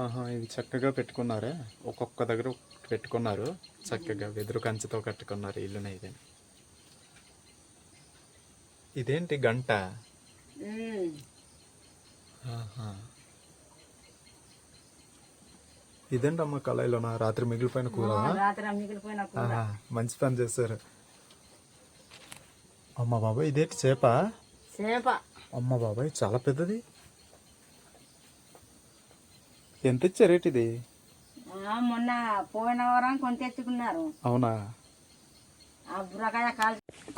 ఆహా ఇది చక్కగా పెట్టుకున్నారే. ఒక్కొక్క దగ్గర పెట్టుకున్నారు. చక్కగా వెదురు కంచెతో కట్టుకున్నారు ఇల్లున ఇది ఇదేంటి గంట. ఆహా. ఇదేంటమ్మా కళాయిలోనా? రాత్రి మిగిలిపోయిన కూర? మంచి పని చేశారు. అమ్మ బాబాయ్ ఇదేంటి చేప? చేప. అమ్మ బాబాయ్ చాలా పెద్దది. ఎంత ఇచ్చారు రేట్ ఇది? మొన్న పోయిన వారం కొని తెచ్చుకున్నారు అవునా?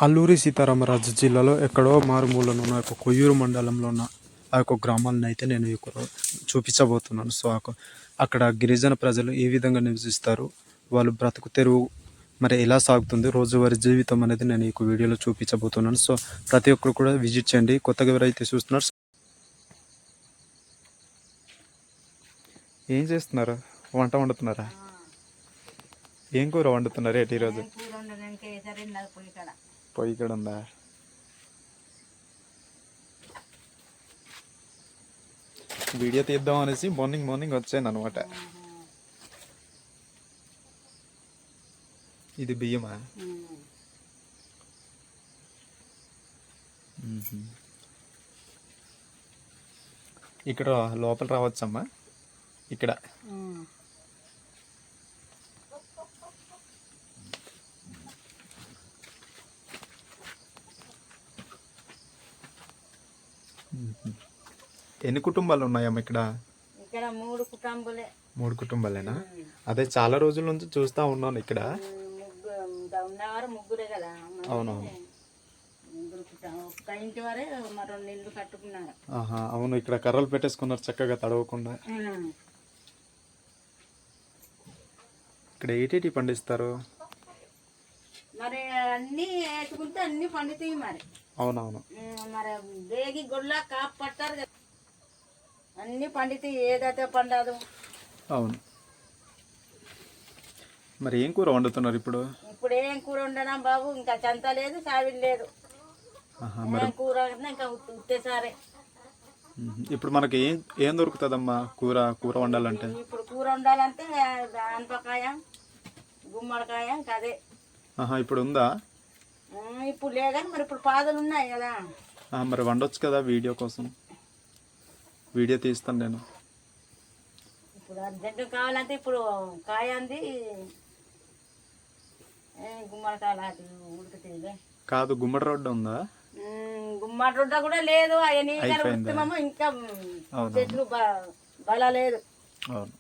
అల్లూరి సీతారామరాజు జిల్లాలో ఎక్కడో మారుమూలలో ఉన్న ఒక కొయ్యూరు మండలంలో ఉన్న ఆ యొక్క గ్రామాలను అయితే నేను చూపించబోతున్నాను. సో ఆ- అక్కడ గిరిజన ప్రజలు ఏ విధంగా నివసిస్తారు? వాళ్ళు బ్రతుకు తెరువు మరి ఎలా సాగుతుంది? రోజువారీ జీవితం అనేది నేను ఈ వీడియోలో చూపించబోతున్నాను. సో ప్రతి ఒక్కరు కూడా విజిట్ చేయండి. కొత్తగా ఎవరైతే చూస్తున్నారు ఏం చేస్తున్నారు? వంట వండుతున్నారా? ఏం కూర వండుతున్నారు ఏంటి ఈరోజు? పొయ్యి ఇక్కడ ఉందా? వీడియో తీద్దాం అనేసి మార్నింగ్ మార్నింగ్ వచ్చాను అనమాట ఇది బియ్యమా. ఇక్కడ లోపల రావచ్చమ్మా? ఇక్కడ. ఎన్ని కుటుంబాలు ఉన్నాయమ్మా ఇక్కడ? ఇక్కడ మూడు కుటుంబాలే. మూడు కుటుంబాలేనా? అదే చాలా రోజుల నుంచి చూస్తా ఉన్నాను ఇక్కడ. ఉన్నవారు ముగ్గురే కదా. అవునవును. అవును ఇక్కడ కర్రలు పెట్టేసుకున్నారు చక్కగా తడవకుండా. ఇక్కడ ఏటేటి పండిస్తారు? మరి అన్ని వేసుకుంటే అన్ని పండుతాయి మరి. అవునవును. మరి బేగి గొడ్ల కాపు పట్టారు కదా. అన్ని పండితాయి ఏదైతే పండదు. అవును. మరి ఏం కూర వండుతున్నారు ఇప్పుడు? ఇప్పుడు ఏం కూర ఉండడం బాబు? ఇంకా చెంత లేదు సావిడి లేదు. ఏం కూర ఇంకా ఉత్త- ఉత్తేసారే. ఇప్పుడు మనకి ఏం ఏం దొరుకుతుందమ్మా కూర కూర వండాలంటే? ఇప్పుడు కూర వండాలంటే అనపకాయ గుమ్మడికాయ ఇంకా అదే. ఇప్పుడు ఉందా ఇప్పుడు లేదని మరి ఇప్పుడు పాదలు ఉన్నాయి కదా. మరి వండొచ్చు కదా వీడియో కోసం. వీడియో తీస్తాను నేను. ఇప్పుడు అర్జెంట్ కావాలంటే ఇప్పుడు కాయ అంది. ఏ, గుమ్మడికాయ లాంటి ఉడుకుతుంది కాదు గుమ్మడి రోడ్డు ఉందా? గుమ్మడి రొడ్డ కూడా లేదు. అవన్నీ ఇంకా చెట్లు బల లేదు. అవును.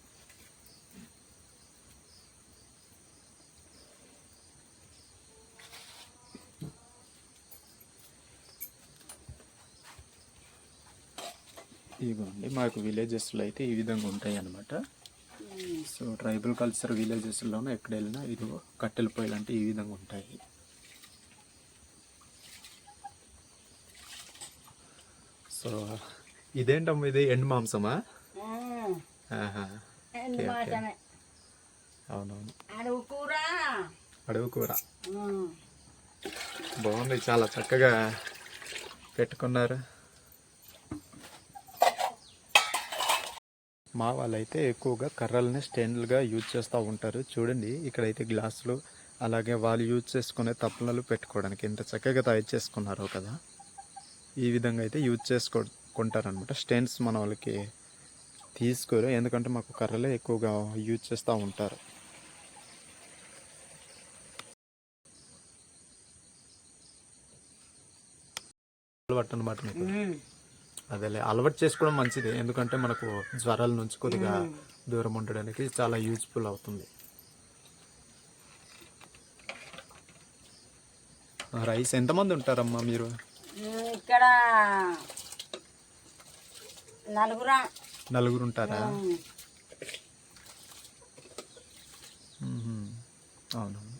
ఇదిగోండి మాకు విలేజెస్లో అయితే ఈ విధంగా ఉంటాయి అన్నమాట సో ట్రైబల్ కల్చర్ విలేజెస్లోనే ఎక్కడ వెళ్ళినా ఇదిగో కట్టెల పొయ్యిలు అంటే ఈ విధంగా ఉంటాయి. సో ఇదేంటమ్మా ఇది? ఎండు మాంసమా? అవునవును. అడవి కూర. బాగుంది చాలా చక్కగా పెట్టుకున్నారు. మా వాళ్ళైతే ఎక్కువగా కర్రల్ని స్టాండ్లుగా యూజ్ చేస్తూ ఉంటారు. చూడండి ఇక్కడైతే గ్లాసులు అలాగే వాళ్ళు యూజ్ చేసుకునే తప్పనలు పెట్టుకోవడానికి ఎంత చక్కగా తయారు చేసుకున్నారో కదా. ఈ విధంగా అయితే యూజ్ చేసుకుంటారనమాట స్టాండ్స్ మన వాళ్ళకి తీసుకోరు ఎందుకంటే మాకు కర్రలే ఎక్కువగా యూజ్ చేస్తూ ఉంటారు. అలవాటు అనమాట మీకు. అదేలే అలవాటు చేసుకోవడం మంచిది. ఎందుకంటే మనకు జ్వరాల నుంచి కొద్దిగా దూరం ఉండడానికి చాలా యూజ్ఫుల్ అవుతుంది. రైస్ ఎంతమంది ఉంటారమ్మా మీరు? ఇక్కడ నలుగురా. నలుగురు ఉంటారా ఉమ్, మ్మ్. అవునవును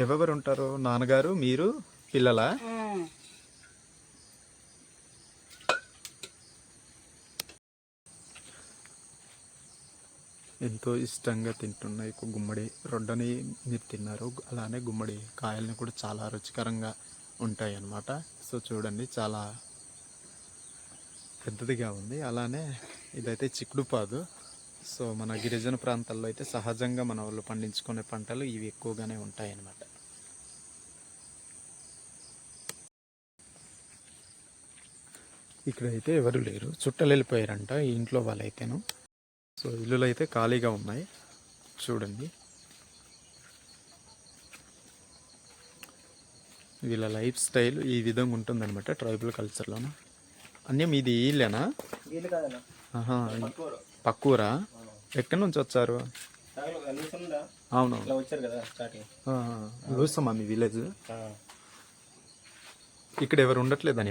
ఎవరెవరు ఉంటారు నాన్నగారు మీరు పిల్లలా? ఎంతో ఇష్టంగా తింటున్న ఈ గుమ్మడి రొడ్డని మీరు తిన్నారు. అలానే గుమ్మడి కాయల్ని కూడా చాలా రుచికరంగా ఉంటాయి అన్నమాట సో చూడండి చాలా పెద్దదిగా ఉంది. అలానే ఇదైతే చిక్కుడు పాదు సో మన గిరిజన ప్రాంతాల్లో అయితే సహజంగా మన వాళ్ళు పండించుకునే పంటలు ఇవి ఎక్కువగానే ఉంటాయి అన్నమాట ఇక్కడైతే ఎవరు లేరు. చుట్టలు వెళ్ళిపోయారంట ఈ ఇంట్లో వాళ్ళైతేను. సో ఇల్లులు అయితే ఖాళీగా ఉన్నాయి. చూడండి. వీళ్ళ లైఫ్ స్టైల్ ఈ విధంగా ఉంటుందన్నమాట ట్రైబల్ కల్చర్లోన. అన్యం ఇది ఇల్లేనా? పక్కూరు. ఎక్కడి నుంచి వచ్చారు? అవును. లూసమ్మా మీ విలేజ్? ఇక్కడ ఎవరు వెళ్ళిపోయారు.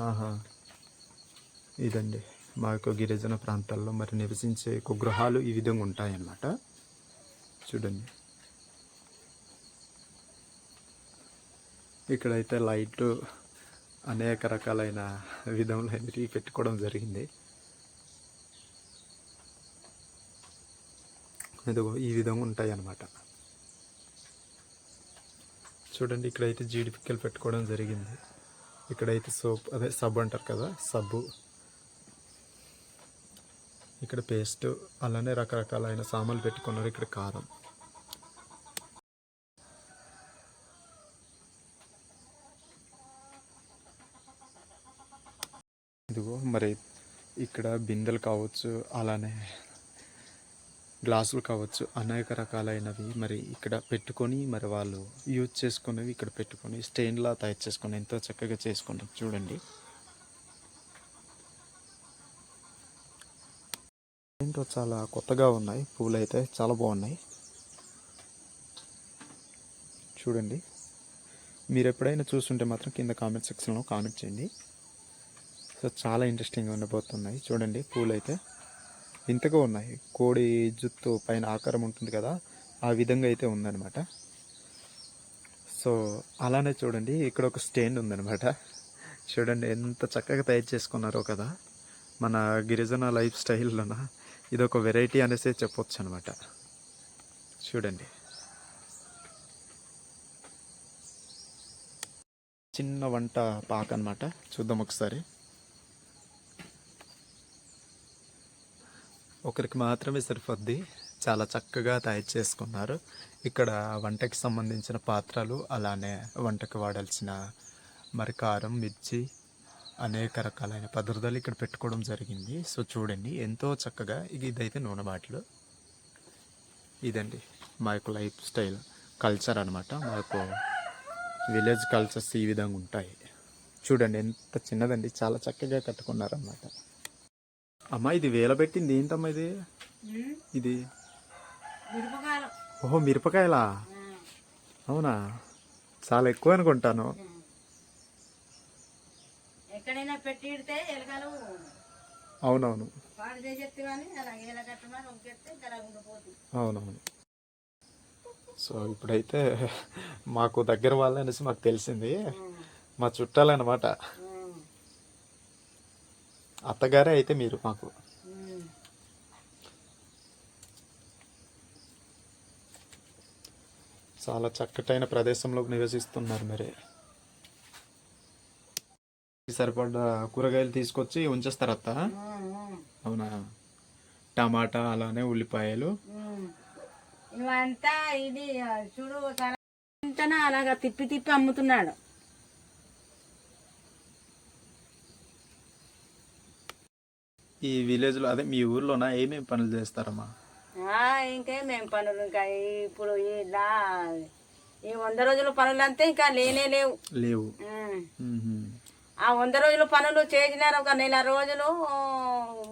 ఓహో. ఇదండి మా యొక్క గిరిజన ప్రాంతాల్లో మరి నివసించే గృహాలు ఈ విధంగా ఉంటాయన్నమాట. చూడండి. ఇక్కడైతే లైట్ అనేక రకాలైన విధములైనవి పెట్టుకోవడం జరిగింది. ఇదిగో ఈ విధంగా ఉంటాయి అన్నమాట చూడండి ఇక్కడైతే జీడి పిక్కలు పెట్టుకోవడం జరిగింది. ఇక్కడైతే సోప్ అదే సబ్బు అంటారు కదా సబ్బు. ఇక్కడ పేస్ట్ అలానే రకరకాలైన సామాన్లు పెట్టుకున్నారు ఇక్కడ కారం. ఇదిగో మరి ఇక్కడ బిందెలు కావచ్చు అలానే గ్లాసులు కావచ్చు అనేక రకాలైనవి మరి ఇక్కడ పెట్టుకొని మరి వాళ్ళు యూజ్ చేసుకునేవి ఇక్కడ పెట్టుకొని స్టెయిన్లా తయారు చేసుకొని ఎంతో చక్కగా చేసుకుంటారు. చూడండి. ఏంటో చాలా కొత్తగా ఉన్నాయి. పూలు అయితే చాలా బాగున్నాయి. చూడండి. మీరు ఎప్పుడైనా చూస్తుంటే మాత్రం కింద కామెంట్ సెక్షన్లో కామెంట్ చేయండి. సో చాలా ఇంట్రెస్టింగ్గా ఉండబోతున్నాయి. చూడండి పూలు అయితే వింతగా ఉన్నాయి. కోడి జుత్తు పైన ఆకారం ఉంటుంది కదా ఆ విధంగా అయితే ఉందన్నమాట. సో అలానే చూడండి ఇక్కడ ఒక స్టేన్ ఉందన్నమాట. చూడండి ఎంత చక్కగా తయారు చేసుకున్నారో కదా మన గిరిజన లైఫ్ స్టైల్లోన. ఇది ఒక వెరైటీ అనేసి చెప్పొచ్చు అనమాట చూడండి. చిన్న వంట పాక అనమాట చూద్దాం ఒకసారి. ఒకరికి మాత్రమే సరిపోద్ది. చాలా చక్కగా తయారు చేసుకున్నారు. ఇక్కడ వంటకి సంబంధించిన పాత్రలు అలానే వంటకు వాడాల్సిన మరి కారం మిర్చి అనేక రకాలైన పదార్థాలు ఇక్కడ పెట్టుకోవడం జరిగింది. సో చూడండి ఎంతో చక్కగా ఇది ఇదైతే నూనె బాటిల్. ఇదండి మా యొక్క లైఫ్ స్టైల్ కల్చర్ అనమాట మా యొక్క విలేజ్ కల్చర్స్ ఈ విధంగా ఉంటాయి. చూడండి ఎంత చిన్నదండి. చాలా చక్కగా కట్టుకున్నారన్నమాట. అమ్మా ఇది వేల పెట్టింది. ఏంటమ్మా ఇది? ఇది? ఓహో మిరపకాయలా? అవునా? చాలా ఎక్కువ అనుకుంటాను. ఎక్కడైనా పెట్టి ఇడితే ఎలకలు అవునవును. అవునవును. సో ఇప్పుడైతే మాకు దగ్గర వాళ్ళు అనేసి మాకు తెలిసింది. మా చుట్టాలన్నమాట అత్తగారే అయితే మీరు మాకు. చాలా చక్కటైన ప్రదేశంలో నివసిస్తున్నారు మరి. సరిపడ్డ కూరగాయలు తీసుకొచ్చి ఉంచేస్తారు అత్త అవునా? టమాటా అలానే ఉల్లిపాయలు. ఇవంతా ఇది చూడు అలాగా తిప్పి తిప్పి అమ్ముతున్నాడు. ఈ విలేజ్లో అదే మీ ఊర్లోనా? ఏమేమి పనులు చేస్తారమ్మా? ఆ, ఇంకేం మేము పనులు? ఇంకా ఇప్పుడు ఇలా ఈ వంద రోజుల పనులు అంతే ఇంకా లేనే లేవు. లేవు. ఆ. వంద రోజుల పనులు చేసినారు ఒక నెల రోజులు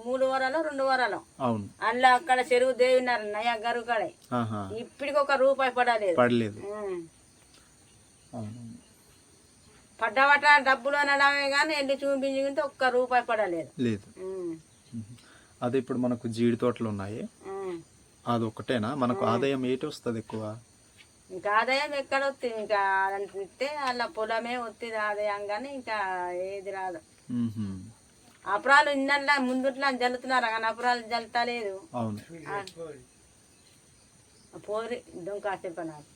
మూడు వారాలు రెండు వారాలు. అవును. అందులో అక్కడ చెరువు దేవినారు నయ గరుకడే ఆహా. ఇప్పటికి ఒక రూపాయి పడలేదు. పడలేదు. పడ్డవట డబ్బులు అనడమే కానీ వెళ్ళి చూపించుకుంటే ఒక్క రూపాయి పడలేదు. లేదు. అదే ఇప్పుడు మనకు జీడి తోటలు ఉన్నాయి. అది ఒకటేనా మనకు ఆదాయం ఏటి వస్తుంది ఎక్కువ? ఇంకా ఆదాయం ఎక్కడ వస్తుంది? ఇంకా అంతే అలా పొలమే వస్తుంది ఆదాయం కానీ ఇంకా ఏది రాదు. అపురాలు ఇన్నల్లా ముందుట్లా జల్లుతున్నారు కానీ అపురాలు జల్తలేదు అవును. పోరి దొంక చెప్పనారు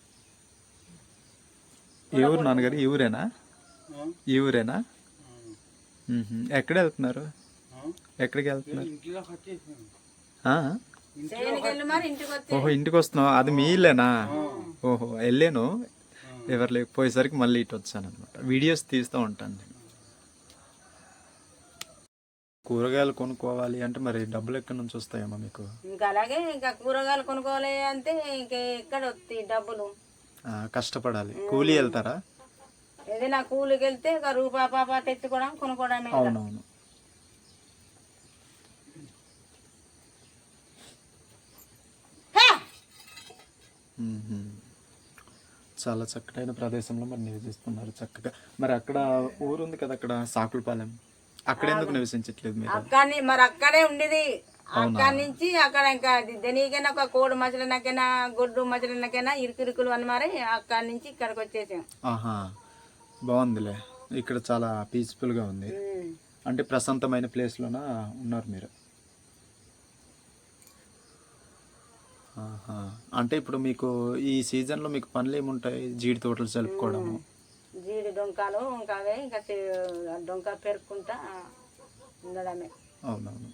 ఏ ఊరు నాన్నగారు ఈ ఊరేనా? ఈ ఊరేనా. ఎక్కడ వెళ్తున్నారు? ఎక్కడికి వెళ్తున్నారు? ఓహో ఇంటికి వస్తున్నావు. అది మీ ఇల్లేనా? ఓహో వెళ్ళాను. ఎవరు లేకపోయేసరికి మళ్ళీ ఇటు వచ్చాను అనమాట వీడియోస్ తీస్తూ ఉంటాను నేను. కూరగాయలు కొనుక్కోవాలి అంటే మరి డబ్బులు ఎక్కడి నుంచి వస్తాయమ్మా మీకు? ఇంకా అలాగే ఇంకా కూరగాయలు కొనుక్కోవాలి అంటే ఇంకా ఎక్కడ వస్తాయి డబ్బులు? ఆ, కష్టపడాలి. కూలీ వెళ్తారా? ఏదైనా కూలికి వెళ్తే ఒక రూపాయి పాప తెచ్చుకోవడం కొనుక్కోవడమే కదా. అవునవును. చాలా చక్కటైన ప్రదేశంలో మరి నివసిస్తున్నారు చక్కగా. మరి అక్కడ ఊరుంది కదా అక్కడ సాకులపాలెం? అక్కడ ఎందుకు నివసించట్లేదు మీరు? అక్కడిని మరి అక్కడే ఉండేది. అక్కడి నుంచి అక్కడ ఇంకా దేనికైనా ఒక కోడి మసలనకైనా గొడ్డు మసలనకైనా ఇరుకురుకులు అని మరి అక్కడి నుంచి ఇక్కడికి వచ్చేసాం. ఆహా. బాగుందిలే. ఇక్కడ చాలా పీస్ఫుల్గా ఉంది. అంటే ప్రశాంతమైన ప్లేస్లోన ఉన్నారు మీరు? అంటే ఇప్పుడు మీకు ఈ సీజన్లో మీకు పనులు ఏముంటాయి జీడి తోటలు జరుపుకోవడము. జీడి డొంకాలు ఇంకా అవే ఇంకా డొంక పెరుక్కుంటా ఉండడమే. అవునవును.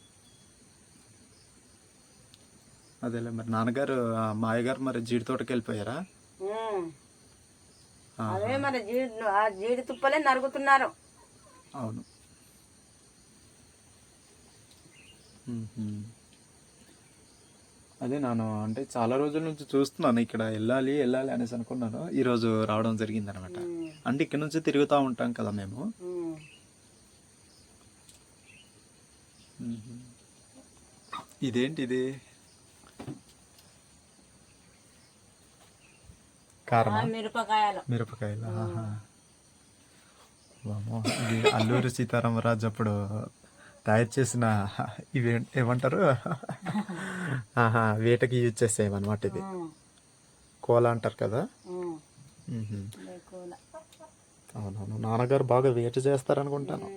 అదేలే మరి నాన్నగారు ఆ, మా అయ్యగారు మరి జీడి తోటకి వెళ్ళిపోయారా? అవే మరి జీడి ఆ జీడి తుప్పలే నరుగుతున్నారు. అవును. అదే నేను అంటే చాలా రోజుల నుంచి చూస్తున్నాను ఇక్కడ వెళ్ళాలి వెళ్ళాలి అనేసి అనుకున్నాను. ఈరోజు రావడం జరిగింది అనమాట. అంటే ఇక్కడ నుంచి తిరుగుతూ ఉంటాం కదా మేము. ఇదేంటి ఇది కారమా? మిరపకాయలు. మిరపకాయలు? అల్లూరి సీతారామరాజు అప్పుడు తయారు చేసిన ఇవి ఏమంటారు? ఆహా వేటకి యూజ్ చేసేవన్నమాట ఇది. కోల అంటారు కదా. అవునవును. నాన్నగారు బాగా వేట చేస్తారనుకుంటాను.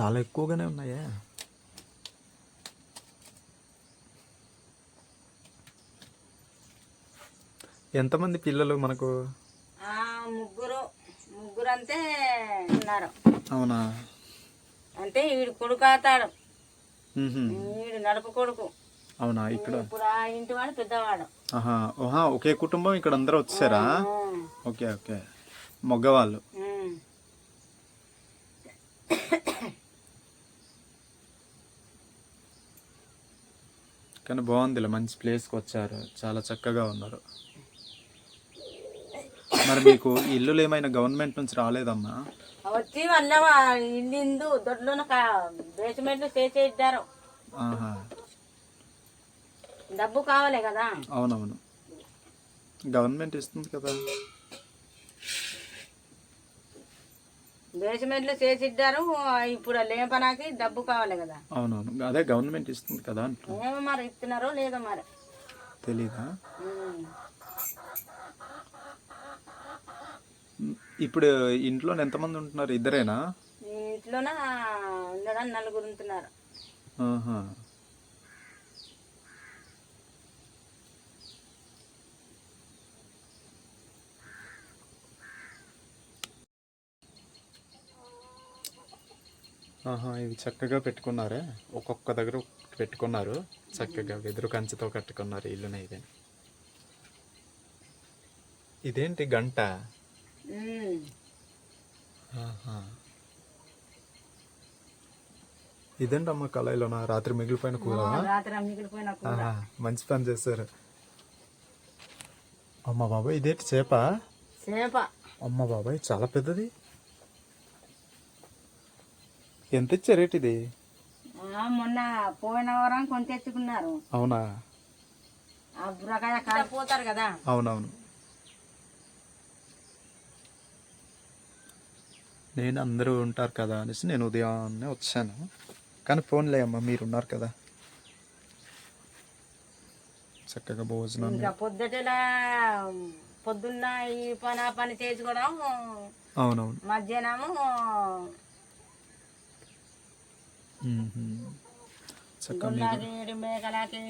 చాలా ఎక్కువగానే ఉన్నాయా. ఎంతమంది పిల్లలు మనకు? ముగ్గురు ముగ్గురు. అంతే ఉన్నారు. అవునా? అంటే వీడు కొడుకు మ్మ్హ్మ్. వీడు నడుపు కొడుకు. అవునా? ఇక్కడ? ఇప్పుడు ఆ ఇంటి వాడు పెద్దవాడు. ఓహా ఒకే కుటుంబం ఇక్కడ అందరూ వచ్చారా. Okay okay. మగవాళ్ళు. కానీ బాగుందిలే మంచి ప్లేస్కి వచ్చారు. చాలా చక్కగా ఉన్నారు. మరి మీకు ఇల్లులు ఏమైనా గవర్నమెంట్ నుంచి రాలేదమ్మా? వచ్చి వాళ్ళ ఇల్లు దొడ్లోన బేస్మెంట్లు చేసేద్దారు ఆహా. డబ్బు కావాలి కదా. అవునవును. గవర్నమెంట్ ఇస్తుంది కదా. బేస్మెంట్లు చేసిద్దారు ఇప్పుడు లేపనాకి డబ్బు కావాలి కదా. అవునవును. అదే గవర్నమెంట్ ఇస్తుంది కదా ఏమో మరి ఇస్తున్నారో లేదో మరి. తెలీదా? ఇప్పుడు ఇంట్లో ఎంతమంది ఉంటున్నారు? ఇద్దరేనా? ఈ ఇంట్లోన? ఉండడం నలుగురు ఉంటున్నారు. ఆహా. ఆహా ఇవి చక్కగా పెట్టుకున్నారే. ఒక్కొక్క దగ్గర ఒక్కొక్కటి పెట్టుకున్నారు. చక్కగా వెదురు కంచెతో కట్టుకున్నారు ఇల్లున ఇది ఇదేంటి గంట. ఇదేంటమ్మా కళాయిలోనా? రాత్రి మిగిలిపోయిన కూర రాత్రి మిగిలిపోయిన కూర. ఆహా, మంచి పని చేశారు. అమ్మ బాబాయ్ ఇదేంటి చేప? చేప. అమ్మ బాబాయ్ చాలా పెద్దది. ఎంత ఇచ్చా రేట్ ఇది? ఆ, మొన్న పోయిన వారం కొని తెచ్చుకున్నారు అవునా? పోతారు కదా? అవునవును. నేను అందరూ ఉంటారు కదా అనేసి నేను ఉదయాన్నే వచ్చాను. కానీ ఫోన్లే అమ్మ మీరు ఉన్నారు కదా. చక్కగా భోజనం ఇంకా పొద్దుటలా పొద్దున్న ఈ పని ఆ పని చేసుకోవడం అవునవును. మధ్యాహ్నము. చక్కగా గుళ్ళకి మేకలకి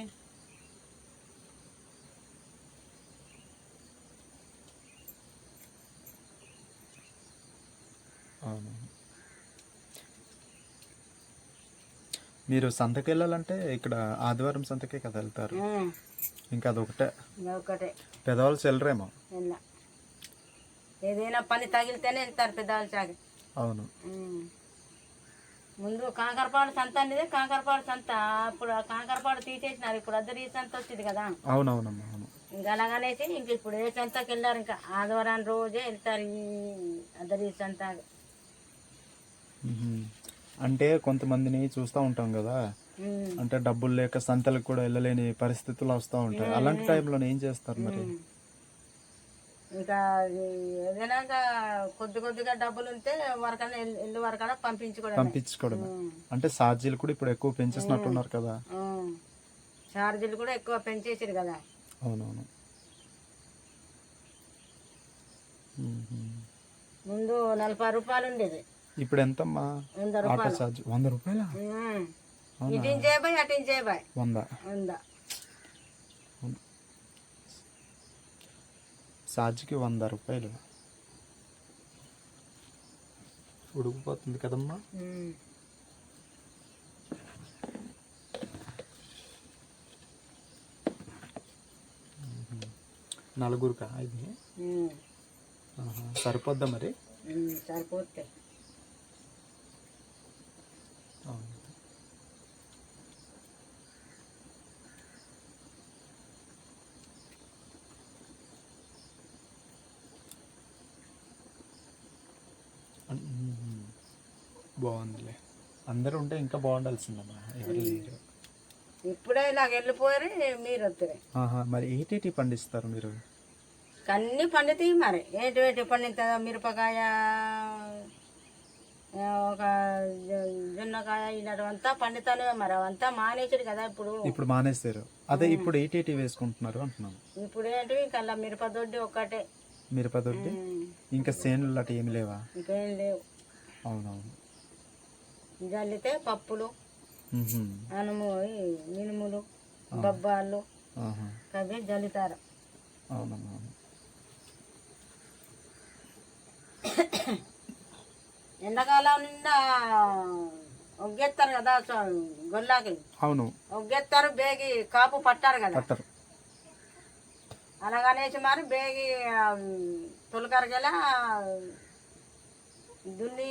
మీరు సంతకి వెళ్ళాలంటే ఇక్కడ ఆదివారం సంతకే కదా వెళ్తారు. ఇంకా అదొకటే. ఒకటే పెద్దవాళ్ళు చెల్లరేమో. వెళ్ళా. ఏదైనా పని తగిలితేనే వెళ్తారు పెద్దవాళ్ళు చాకి. అవును. ముందు కాకరపాడు సంత అనేది కాకరపాడు సంత. ఇప్పుడు ఆ కాకరపాడు తీసేసినారు. ఇప్పుడు అద్దరి సంత వచ్చింది కదా. అవునవునమ్మా అవును. ఇంకా అలాగనేసి ఇంక ఇప్పుడు ఏ సంతకి వెళ్ళారు? ఇంకా ఆదివారం రోజే వెళ్తారు ఈ అద్దరి సంత. మ్మ్. అంటే కొంతమందిని చూస్తూ ఉంటాం కదా. అంటే డబ్బులు లేక సంతలకు కూడా వెళ్ళలేని పరిస్థితులు వస్తూ ఉంటాయి. అలాంటి టైంలో ఏం చేస్తారు మరి? ఇంకా ఏదైనా కొద్ది కొద్దిగా డబ్బులు ఉంటే వరకన్నా ఇల్లు- వరకన్నా పంపించుకోవడం పంపించుకోవడం అంటే ఛార్జీలు కూడా ఇప్పుడు ఎక్కువ పెంచేసినట్టున్నారు కదా. ఛార్జీలు కూడా ఎక్కువ పెంచేసారు కదా. అవునవును. ముందు నలభై రూపాయలు ఉండేది. ఇప్పుడు ఎంతమ్మా వంద ఆటో రూపాయలు ఛార్జ్. వంద రూపాయల? అటించేబాయ్ వంద. ఉందా ఛార్జ్కి వంద రూపాయలు. ఉడికిపోతుంది కదమ్మా. నలుగురుకా ఇది. సరిపోద్దా మరి? ఉమ్, సరిపోతాయి అవును. అన్- మ్మ్. బాగుందిలే. అందరూ ఉంటే ఇంకా బాగుండాల్సిందమ్మా ఎవరు లేరు. ఇప్పుడే నాకు వెళ్ళిపోయారు మీరు వస్తారు ఆహా, మరి ఏటేటి పండిస్తారు మీరు? అన్ని పండుతాయి మరి. ఏంటి ఏంటి పండిస్తా మిరపకాయ ఆ, ఒక జొ- జొన్నకాయ ఇలాంటివంతా పండుతానే మరి. అవంతా మానేసాడు కదా ఇప్పుడు. ఇప్పుడు మానేస్తారు అదే ఇప్పుడు ఏటేటి వేసుకుంటున్నారు అంటున్నాను. ఇప్పుడు ఏంటి కల్లా మిరపదొడ్డి ఒక్కటే. మిరపదొడ్డి ఇంకా సేనులు అటు ఏమి లేవా? ఇంకేం లేవు. అవునవును. జల్లితే పప్పులు. అనుము మినుములు బొబ్బాళ్ళు. అవి జల్లుతారు. ఎండాకాలం నిండా ఒగ్గెత్తారు కదా గొల్లాకి అవును ఒగ్గెత్తారు బేగి కాపు పట్టారు కదా అలాగనేసి మరి బేగి తొలకరగల దున్ని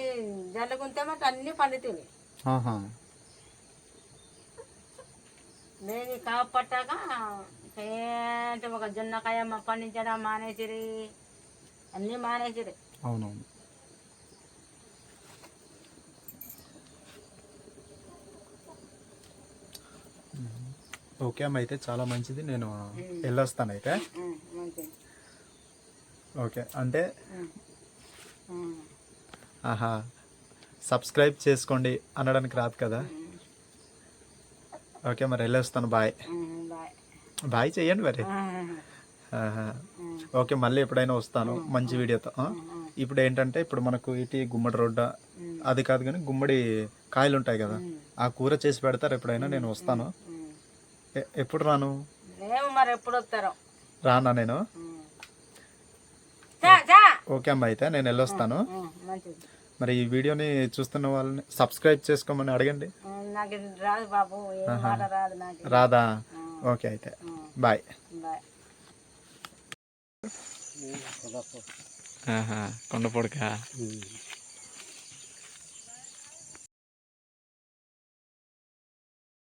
జల్లుకుంటే మాట అన్ని పండుతుంది ఆహా. బేగి కాపు పట్టాక ఏంటి ఒక జొన్నకాయ పండించడం మానేసిరి. అన్నీ మానేసిరి. అవునవును. ఓకే అమ్మ అయితే చాలా మంచిది. నేను వెళ్ళొస్తాను అయితే. ఓకే. అంటే. ఆహా సబ్స్క్రైబ్ చేసుకోండి అనడానికి రాదు కదా. ఓకే మరి వెళ్ళొస్తాను బాయ్. బాయ్. బాయ్ చెయ్యండి మరి. ఓకే మళ్ళీ ఎప్పుడైనా వస్తాను మంచి వీడియోతో? ఇప్పుడు ఏంటంటే ఇప్పుడు మనకు ఇటు గుమ్మడి రోడ్డ అది కాదు కానీ గుమ్మడి కాయలు ఉంటాయి కదా. ఆ. కూర చేసి పెడతారు ఎప్పుడైనా? నేను వస్తాను. ఎప్పుడు రాను? మరి ఎప్పుడు వస్తారో? రానా నేను? ఓకే అమ్మ అయితే నేను వెళ్ళొస్తాను. మరి ఈ వీడియోని చూస్తున్న వాళ్ళని సబ్స్క్రైబ్ చేసుకోమని అడగండి. రాదు ఓకే అయితే. బాయ్. కొండపొడక